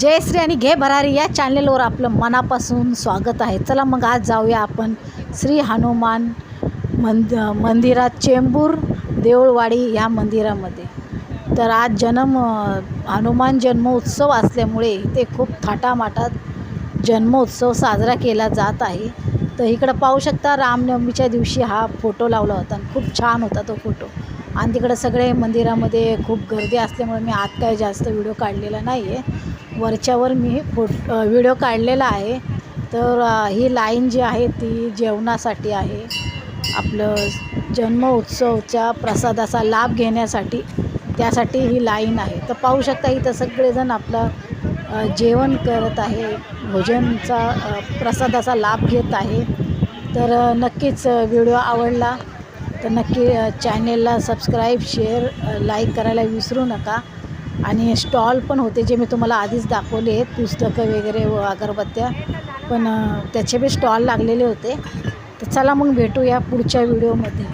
जय श्री आणि घे भरारी या चॅनलवर आपलं मनापासून स्वागत आहे. चला मग आज जाऊया आपण श्री हनुमान मंद मंदिरात चेंबूर देऊळवाडी ह्या मंदिरामध्ये. तर आज जन्म हनुमान जन्मोत्सव असल्यामुळे इथे खूप थाटामाटात जन्मोत्सव साजरा केला जात आहे. तर इकडं पाहू शकता रामनवमीच्या दिवशी हा फोटो लावला होता आणि खूप छान होता तो फोटो. आणि तिकडं सगळे मंदिरामध्ये खूप गर्दी असल्यामुळे मी आत काय जास्त व्हिडिओ काढलेला नाही आहे वरच्यावर मी फोट व्हिडिओ काढलेला आहे. तर ही लाईन जी आहे ती जेवणासाठी आहे. आपलं जन्म उत्सवच्या प्रसादाचा लाभ घेण्यासाठी त्यासाठी ही लाईन आहे. तर पाहू शकता इथं सगळेजण आपलं जेवण करत आहे. भोजनचा प्रसादाचा लाभ घेत आहे. तर नक्कीच व्हिडिओ आवडला तर नक्की चॅनेलला सबस्क्राईब शेअर लाईक करायला विसरू नका. आणि स्टॉल पण होते जे मी तुम्हाला आधीच दाखवले आहेत पुस्तकं वगैरे व अगरबत्त्या. पण त्याचे बी स्टॉल लागलेले होते. तर चला मग भेटूया पुढच्या व्हिडिओमध्ये.